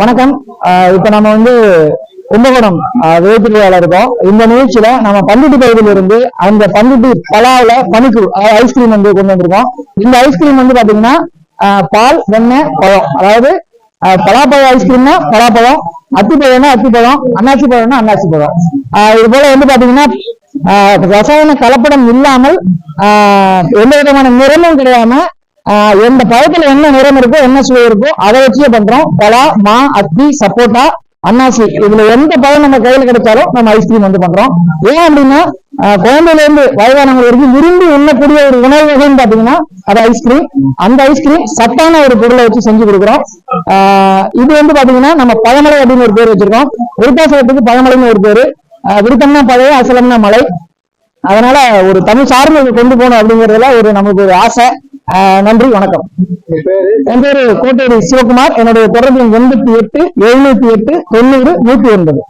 வணக்கம். ஆஹ் இப்ப நம்ம வந்து கும்பகோணம் விதைத்திரையாளர் இருக்கோம். இந்த நிகழ்ச்சியில நம்ம பண்ருட்டி பகுதியில இருந்து அந்த பண்ருட்டி பலாவில பனிக்கு ஐஸ்கிரீம் வந்து கொண்டு வந்திருக்கோம். இந்த ஐஸ்கிரீம் வந்து பாத்தீங்கன்னா ஆஹ் பால் வெண்ணெய் பழம். அதாவது ஆஹ் பலாப்பழம் ஐஸ்கிரீம்னா பலாப்பழம் அத்திப்பழம்னா அத்திப்பழம் அன்னாசி பழம்னா அன்னாசி பழம். ஆஹ் இது போல வந்து பாத்தீங்கன்னா ஆஹ் ரசாயன கலப்படம் இல்லாமல் ஆஹ் எந்த விதமான நிறமும் கிடையாம எந்த பழத்துல என்ன நிறம் இருக்கோ என்ன சுவை இருக்கோ அதை வச்சே பண்றோம். பலா மா அத்தி சப்போட்டா அன்னாசி. இதுல எந்த பழம் நம்ம கையில கிடைச்சாலும் நம்ம ஐஸ்கிரீம் வந்து பண்றோம். ஏன் அப்படின்னா குழந்தையில இருந்து வயதானவங்க வரைக்கும் விரும்பி உண்ணக்கூடிய ஒரு உணவு வகைன்னு பாத்தீங்கன்னா அது ஐஸ்கிரீம் அந்த ஐஸ்கிரீம் சத்தான ஒரு பொருளை வச்சு செஞ்சு கொடுக்குறோம். ஆஹ் இது வந்து பாத்தீங்கன்னா நம்ம பழமலை அப்படின்னு ஒரு பேர் வச்சிருக்கோம். விருத்தாசலத்துக்கு பழமலைன்னு ஒரு பேரு. விருத்தம்னா பழைய அசலம்னா மலை. அதனால ஒரு தமிழ் சார்ந்து கொண்டு போகணும் அப்படிங்கறதுல ஒரு நமக்கு ஒரு ஆசை. நன்றி வணக்கம். என் பேரு கோட்டேரி சிவகுமார். என்னுடைய தொடர்பு எண்பத்தி எட்டு எழுநூத்தி எட்டு தொண்ணூறு நூத்தி ஒன்பது.